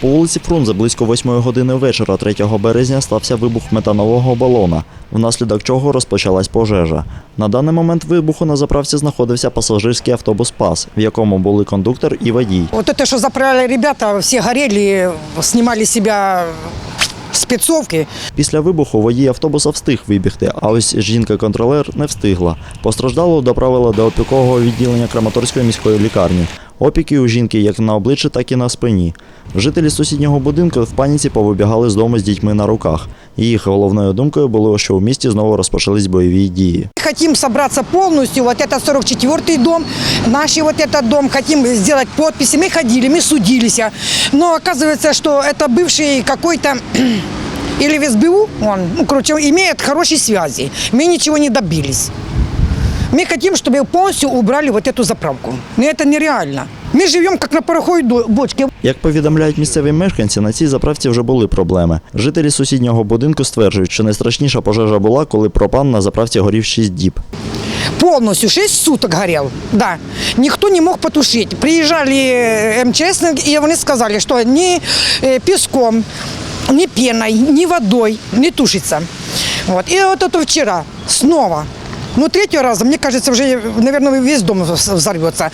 По вулиці Фрунзе близько 8 години вечора 3 березня стався вибух метанового балона, внаслідок чого розпочалась пожежа. На даний момент вибуху на заправці знаходився пасажирський автобус ПАС, в якому були кондуктор і водій. Вот это, что заправляли ребята, все горели, снимали с себя спецовки. Після вибуху водій автобуса встиг вибігти, а ось жінка-контролер не встигла. Постраждалу доправили до опікового відділення Краматорської міської лікарні. Опіки у жінки як на обличчі, так і на спині. Жителі сусіднього будинку в паніці повибігали з дому з дітьми на руках. Їх головною думкою було, що у місті знову розпочались бойові дії. Хотим собраться полностью, вот это 44-й дом, наш вот этот дом, хотим сделать подписи. Мы ходили, мы судились. Но оказывается, что это бывший какой-то или в СБУ, он, ну, короче, имеет хорошие связи. Мы ничего не добились. Мы хотим, чтобы полностью убрали вот эту заправку. Но это нереально. Мы живем как на пороховой до- бочке. Як повідомляють місцеві мешканці, на цій заправці вже були проблеми. Жителі сусіднього будинку стверджують, що найстрашніша пожежа була, коли пропан на заправці горів 6 діб. Полностью 6 суток горел. Да. Никто не мог потушить. Приезжали э, МЧС, и они сказали, что ни э, песком, ни пеной, ни водой не тушится. Вот. И вот это вчера снова. Ну, третьего раза, мне кажется, уже, наверное, весь дом взорвется.